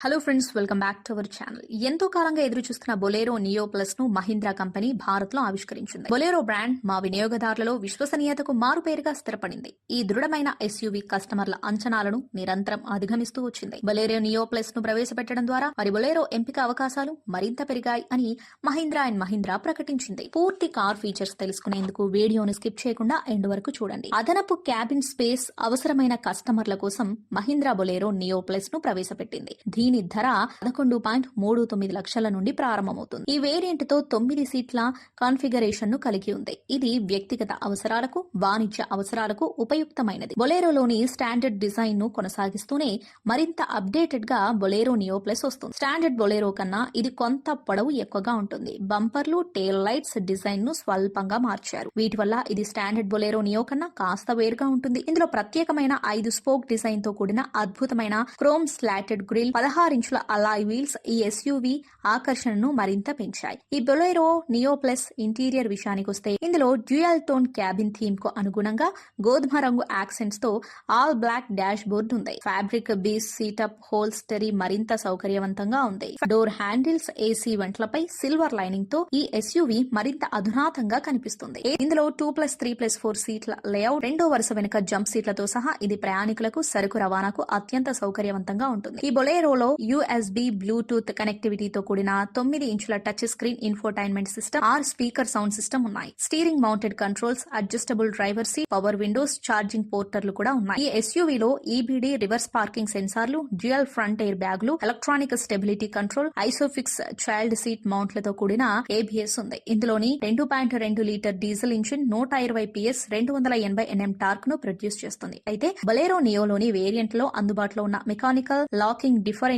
Hello friends welcome back to our channel ఎంతో కాలంగా ఎదురు చూస్తున్న బొలేరో నియో ప్లస్ను మహీంద్రా కంపెనీ భారత్లో ఆవిష్కరించింది. బొలేరో బ్రాండ్ మా వినియోగదారులలో విశ్వసనీయతకు మారుపేరుగా స్థిరపడింది. ఈ దృఢమైన ఎస్యూవీ కస్టమర్ల అంచనాలను నిరంతరం అధిగమిస్తూ వచ్చింది. బొలేరో నియో ప్లస్ను ప్రవేశపెట్టడం ద్వారా మరి బొలేరో ఎంపిక అవకాశాలు మరింత పెరిగాయి అని మహీంద్రా అండ్ మహీంద్రా ప్రకటించింది. పూర్తి కార్ ఫీచర్స్ తెలుసుకునేందుకు వీడియోను స్కిప్ చేయకుండా ఎండ్ వరకు చూడండి. అదనపు క్యాబిన్ స్పేస్ అవసరమైన కస్టమర్ల కోసం మహీంద్రా బొలేరో నియో ప్లస్ను ప్రవేశపెట్టింది. దీని ధర పదకొండు పాయింట్ మూడు తొమ్మిది లక్షల నుండి ప్రారంభమవుతుంది. ఈ వేరియంట్తో తొమ్మిది సీట్ల కాన్ఫిగరేషన్ను కలిగి ఉంది. ఇది వ్యక్తిగత అవసరాలకు వాణిజ్య అవసరాలకు ఉపయుక్తమైనది. బొలేరోలోని స్టాండర్డ్ డిజైన్ను కొనసాగిస్తూనే మరింత అప్డేటెడ్గా బొలేరో నియో ప్లస్ వస్తుంది. స్టాండర్డ్ బొలేరో కన్నా ఇది కొంత పొడవు ఎక్కువగా ఉంటుంది. బంపర్లు టేల్ లైట్స్ డిజైన్ను స్వల్పంగా మార్చారు. వీటి వల్ల ఇది స్టాండర్డ్ బొలేరో నియో కన్నా కాస్త వేరుగా ఉంటుంది. ఇందులో ప్రత్యేకమైన ఐదు స్పోక్ డిజైన్తో కూడిన అద్భుతమైన క్రోమ్ స్లాటెడ్ గ్రిల్ పదహారు ఇంచుల అలాయ్ వీల్స్ ఈ ఎస్యూవీ ఆకర్షణను మరింత పెంచాయి. ఈ బొలెరో నియో ప్లస్ ఇంటీరియర్ విషయానికి వస్తే ఇందులో డ్యూయల్ టోన్ క్యాబిన్ థీమ్కు అనుగుణంగా గోధుమ రంగు యాక్సెంట్స్తో ఆల్ బ్లాక్ డాష్ బోర్డ్ ఉంది. ఫ్యాబ్రిక్ బీస్ సీటప్ హోల్స్టరీ మరింత సౌకర్యవంతంగా ఉంది. డోర్ హ్యాండిల్స్ ఏసీ వెంట్లపై సిల్వర్ లైనింగ్తో ఈ ఎస్యూవీ మరింత అధునాతంగా కనిపిస్తుంది. ఇందులో two plus three plus four సీట్ల లేఅవుట్ రెండో వరుస వెనుక జంప్ సీట్లతో సహా ఇది ప్రయాణికులకు సరుకు రవాణాకు అత్యంత సౌకర్యవంతంగా ఉంటుంది. ఈ బొలేరోలో యూఎస్బి బ్లూటూత్ కనెక్టివిటీతో కూడిన తొమ్మిది ఇంచుల టచ్ స్క్రీన్ ఇన్ఫోటైన్మెంట్ సిస్టమ్ ఆర్ స్పీకర్ సౌండ్ సిస్టమ్ ఉన్నాయి. Steering mounted controls adjustable driver seat power windows charging పోర్టర్లు కూడా ఉన్నాయి. ఈ ఎస్యూవీలో ఈబీడీ రివర్స్ పార్కింగ్ సెన్సార్లు డ్యూయల్ ఫ్రంట్ ఎయిర్ బ్యాగ్లు electronic stability control ISOFIX child seat మౌంట్లతో కూడిన ఏబిఎస్ ఉంది. ఇందులోని రెండు పాయింట్ రెండు లీటర్ డీజిల్ ఇంజిన్ నూట ఇరవై పిఎస్ రెండు వందల ఎనభై ఎన్ఎం టార్క్ను ప్రొడ్యూస్ చేస్తుంది. అయితే బలేరో నియోలోని వేరియంట్లో అందుబాటులో ఉన్న మెకానికల్ లాకింగ్ డిఫరెంట్